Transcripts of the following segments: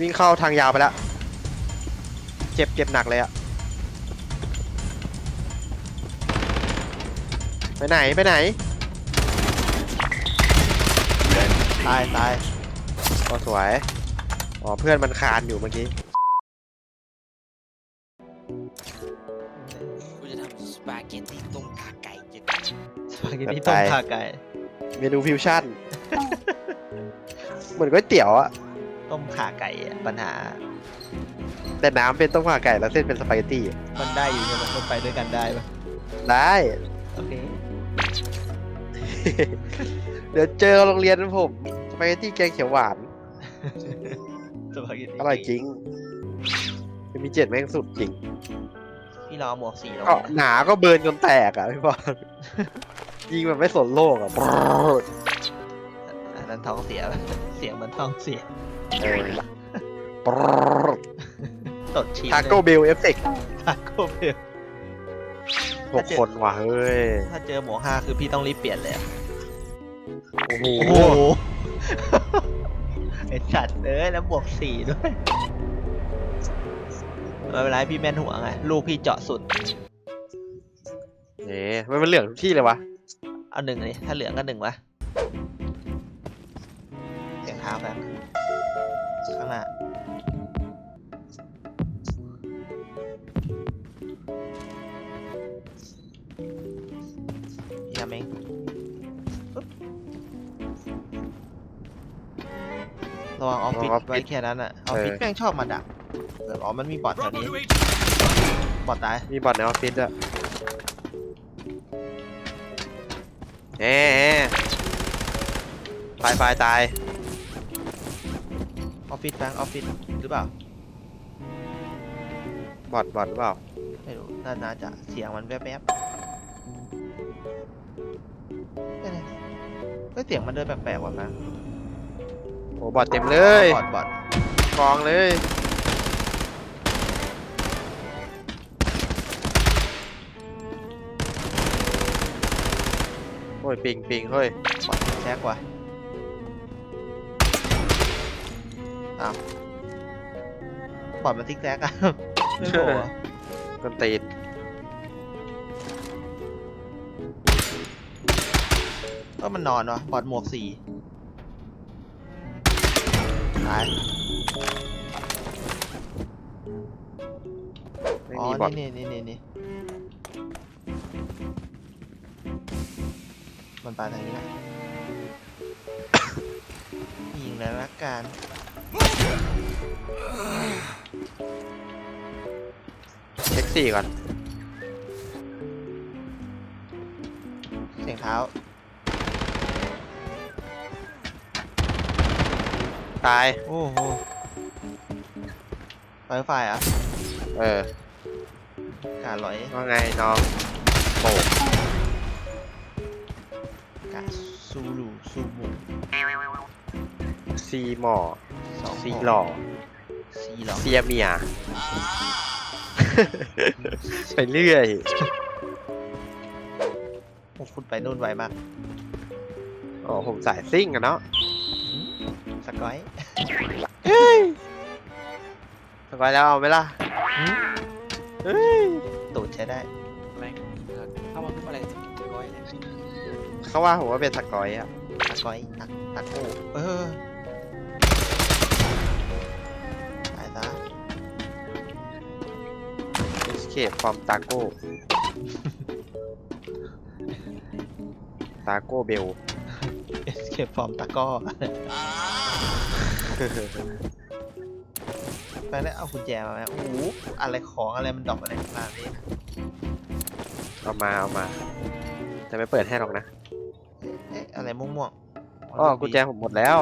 วิ่งเข้าทางยาวไปแล้ว เจ็บเจ็บหนักเลยอะไปไหนไปไหน ตายตายก็สวย อ๋อเพื่อนมันคานอยู่เมื่อกี้ กูจะทำสปาเกตตี้ต้มขาไก่จะสปาเกตตี้แบบต้มไก่ขาไก่ เมนูฟิวชั่น เหมือนก๋วยเตี๋ยวอะ ต้มขาไก่อะปัญหา แต่น้ำเป็นต้มข่าไก่แล้วเส้นเป็นสปาเกตตี้อะมันได้อยู่เนี่ยมันไปด้วยกันได้ปะได้ โอเค เดี๋ยวเจอโรงเรียนผมสปาเกตตี้แกงเขียวหวาน สปาเกตตี้อร่อยจริงมีเจ็ดแม่งสุดจริง พี่ลองเอาหมวกสีลงก็เลยนะหนาก็เบิร์นจนแตกอะพี่บอลยิงแบบไม่สนโลกอะ อันนั้นท้องเสียปะ เสียงมันท้องเสียเออตดชีสทาโก้เบลเอฟเฟกทาโก้เบลหกคนว่ะเฮ้ย ถ้าเจอหมวกห้าคือพี่ต้องรีบเปลี่ยนเลยอะโอ้โหโอ้โหไอสัตว์เอ้ยแล้วบวกสี่ด้วยไม่เป็นไรพี่แม่นหัวไง ลูกพี่เจาะสุดเอ๊ะมันเหลืองทุกที่เลยวะ เอาหนึ่งเลยถ้าเหลืองก็หนึ่งวะเสียงเท้าแบบข้างหน้าพี่ทำเองปึ๊บระวังออฟฟิศ ไว้แค่นั้นอะออฟฟิศแม่งชอบมาดักแบบอ๋อมันมีบอทแถวนี้บอทตายมีบอลในออฟฟิศด้วยเอ๊ะไฟไฟตายออ ฟฟิศแบงออฟฟิศหรือเปล่า บอดบอดหรือเปล่า ไม่รู้น่าน่าจะเสียงมันแวบๆเอ้ยเฮ้ยเสียงมันเดินแปลกๆว่ะมั้งโอ้บอดเต็มเลยบอดบอดกองเลย โอ้ยปิงปิงเฮ้ยบอดแช็กว่ะ อ้าวบอดมันซิกแซกอะไม่โผล่อะกันตีนก็มันนอนวะบอดหมวกสีตาย ไม่อ๋อ มีบอดนี่นี่นี่นี่มันไปทางนี้นะยิงแล้วละกัน เช็คสี่ก่อน เสียงเท้า ตาย โอ้โหไฟไฟอะ เออ การลอยว่าไงน้องโบกกาซูลูซูมูซีหมอสอง ซีหล่อซีหล่อเซียเมีย ไปเรื่อยโอ้คุณไปนู่นไวมากอ๋อผมสายซิ่งอะเนาะสกอยสบายแล้วเอาไหมล่ะหืมเฮ้ยตูดใช้ได้ แม่งเข้ามาพูดอะไรก้อยเลยเขาว่าผมว่าเป็นสกอยอะสกอยตักตักโอ้เออตาย ซะ escape from taco taco bell เอสเคปฟอร์มตะก้อไปแล้วเอากุญแจมาไหมโอ้โหอะไรของอะไรมันดรอกอะไรขนาดนี้นะเอามาเอามาจะไม่เปิดให้หรอกนะ เอ๊ะอะไรม่วงๆอ๋อกุญแจผมหมดแล้ว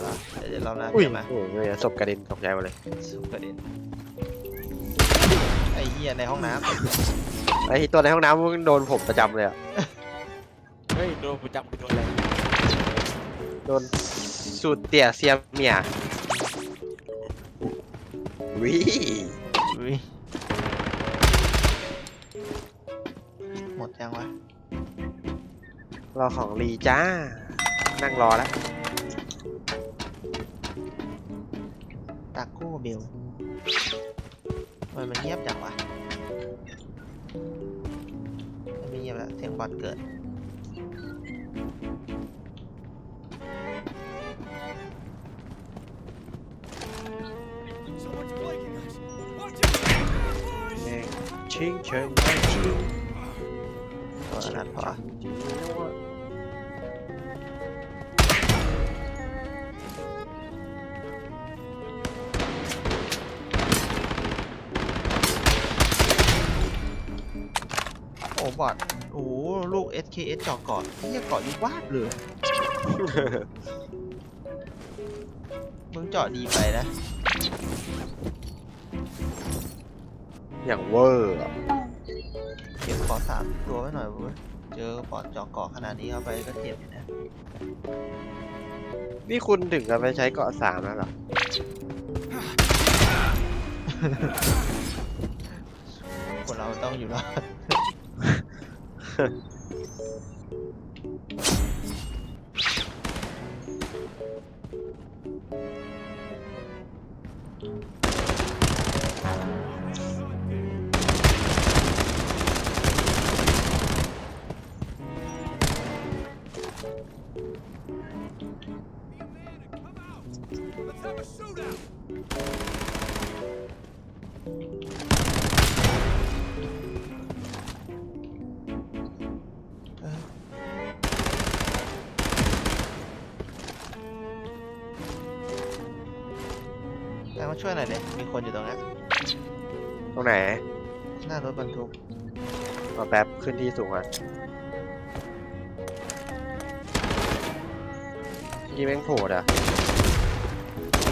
เหรอ เดี๋ยวเราหน้าอุ้ยเจอมาโอ้ยศพกระเด็นตกใจหมดเลยสุกระเด็นไอ้เหี้ยในห้องน้ไอ้ตัวในห้องน้ำมันโดนผมประจำเลยอะเฮ้ยโดนกูจับกูโดนอะไรโดนสูตรเตี่ยเซียเมียวิำอุ้ยหมดยังวะรอของรีจ้า นั่งรอแล้ว ตาโก้เบลทำไมมันเงียบจังวะไม่เงียบแล้วเสียงบอดเกิดแม่งชิงเชิงไม่ชิงตัวนั้นพอ อ้บอดโอ้โหลูก SKS เจาะเกาะเฮียเกาะยุบวาบเลยมึงเจาะดีไปนะอย่างเวอร์อะเก็บขอสามตัวไว้หน่อยเว้ยเจอบอดเจาะเกาะขนาดนี้เข้าไปก็เจ็บอยู่นะนี่คุณถึงกับไปใช้เกาะสามแล้วเหรอ คนเราต้องอยู่รอด ちょっと待って。 มาช่วยหน่อยเด็มีคนอยู่ตรงนี้นตรงไหน หน้ารถบรรทุกมาแป๊บขึ้นที่สูงอะยี่แม่งโผล่อะ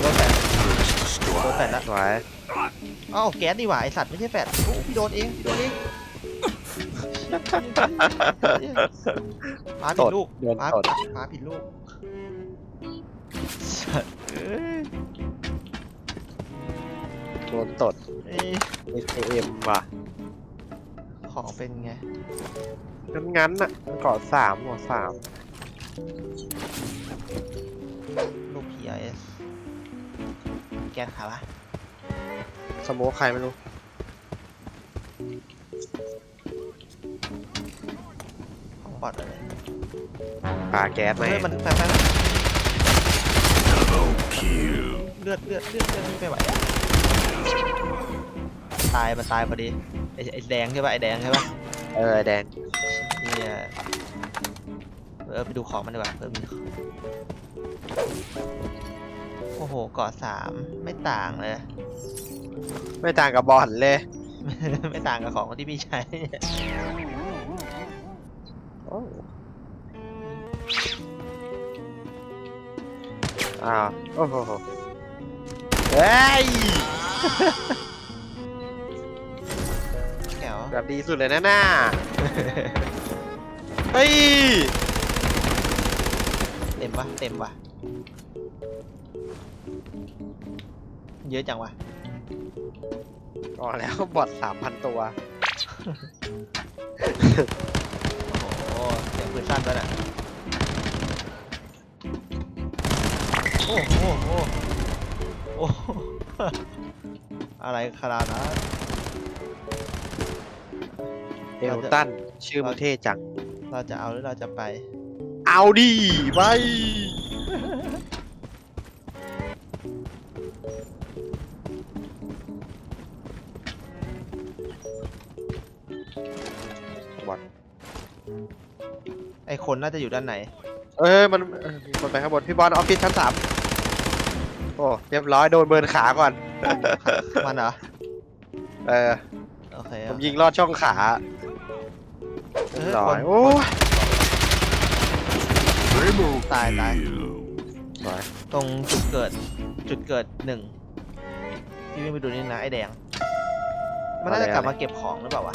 รถแฟดโดนแฟดละสวยเอ้าแก๊สนี่หว่าไอสัตว์ไม่ใช่แฟดโอ้พี่โดนเองพี่โดนเองมาผิดลูกโดนมาตดมาผิดลูกสัตว์เอ้ย โดนตดเอ้ย SKM ว่ะของเป็นไง งั้นงั้นๆอะมันเกาะสามหัวสามลูก PRS แก๊สขาวะสโมคใครไม่รู้ ของบอดเลยปาแก๊สไหมเฮ้ยมันแฟดแฟดเลือดเลือดเลือดเลือดนี่ไม่ไหวอะ ตายมันตายพอดีไอไอแดงใช่ปะไอแดงใช่ปะเออแดงเนี่ยเออไปดูของมันดีกว่าเออมีของโอ้โหเกาะสามไม่ต่างเลย ไม่ต่างกับบอลเลย ไม่ต่างกับของที่พี่ใช้โอ้อ้าวโอ้โหเฮ้ย แก้วแบบดีสุดเลยนะน่าเฮ้ย เต็มปะเต็มปะเยอะจังวะก่อนแล้วบอทสามพันตัว โอ้โหเสียงปืนสั้นไปน่ะโอ้โหโอ้โหโอ้โห อะไรขนาดนั้นเอลตันชื่อมันเท่จัง เราจะเอาหรือเราจะไป เอาดิไปบอทไอคนน่าจะอยู่ด้านไหน เอ้ยมันเออมีคนไปข้างบนพี่บอลออฟฟิศชั้นสามโอ้เรียบร้อยโดนเบิร์นขาก่อน มันเหรอ เออ โอเคผมยิงลอดช่องขาเอเรียอบร้อยคนโอ้ยตายตายสวยตรงจุดเกิด จุดเกิดหนึ่งพี่วิ่งไปดูนี่นะไอแดง มันน่าจะกลับมาเก็บของหรือเปล่าวะ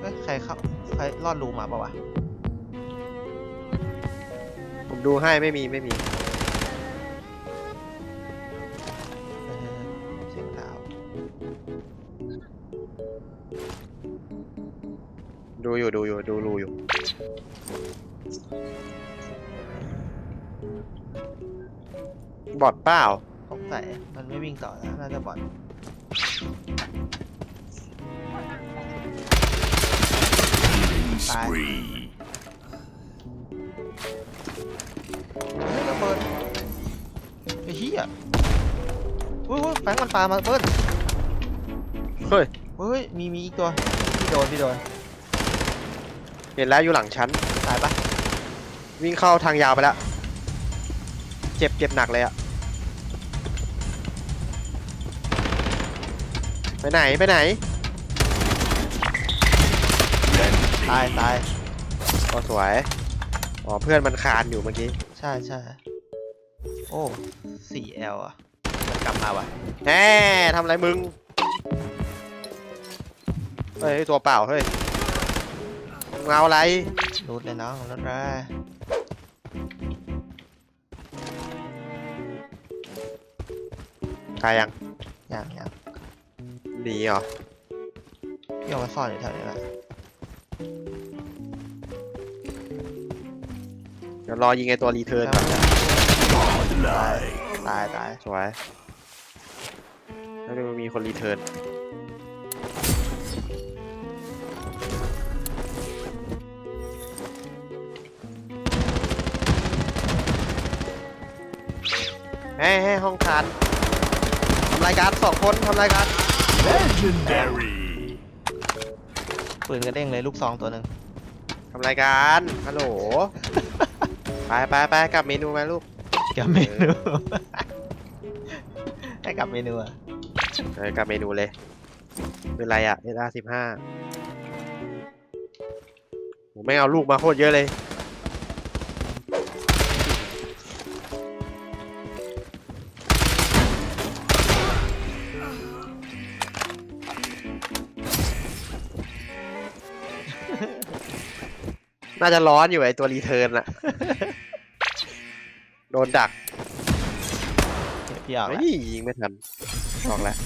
เอ้ยใครเข้าใครรอดรูมาเปล่าวะผม ดูให้ไม่มีไม่มีเออเสียงเท้าดูอยู่ดูอยู่ดูรูอยู่ บอดเปล่าสงสัยมันไม่วิ่งต่อนะน่าจะบอดตาย เฮ้ยระเบิดไอ้เหี้ยอุ้ยอุ้ยแฟงมันปามาเบิ้ลเฮ้ย เฮ้ยมีมีอีกตัวพี่โดนพี่โดนเห็นแล้วอยู่หลังชั้น ตายปะวิ่งเข้าทางยาวไปแล้ว เจ็บเจ็บหนักเลยอะไปไหนไปไหน ตายตายก็สวย อ๋อเพื่อนมันคานอยู่เมื่อกี้ใช่ใช่โอ้ 4L อะ มันกลับมาว่ะแหมทำอะไรมึง เฮ้ย ตัวเปล่า เฮ้ยมึงเอาอะไรรูดเลยน้องรูดแร่ตายยังอย่างอย่างหนีเหรอพี่เอามาซ่อนอยู่แถวนี้แหละ ดี๋ยวรอยิงไอตัวรีเทิร์นก่อนตายตายตายสวยแล้วดูมีคนรีเทิร์นเฮ้ยเฮ้ยห้องคานทำรายการสองคนทำรายการ Legendary. ปืนกระเด้งเลยลูกซองตัวหนึ่งทำรายการฮัลโหล ไปไปไปกลับเมนูไหมลูกกับเมนูได้กับเมนูอะเออกลับเมนูเลยเป็นไรอะเอสอาสิบห้าผมไม่เอาลูกมาโคตรเยอะเลย น่าจะร้อนอยู่ไอตัวรีเทิร์นอะโดนดักพี่เอาเฮ้ละยยิงไม่ทันออกแล้ว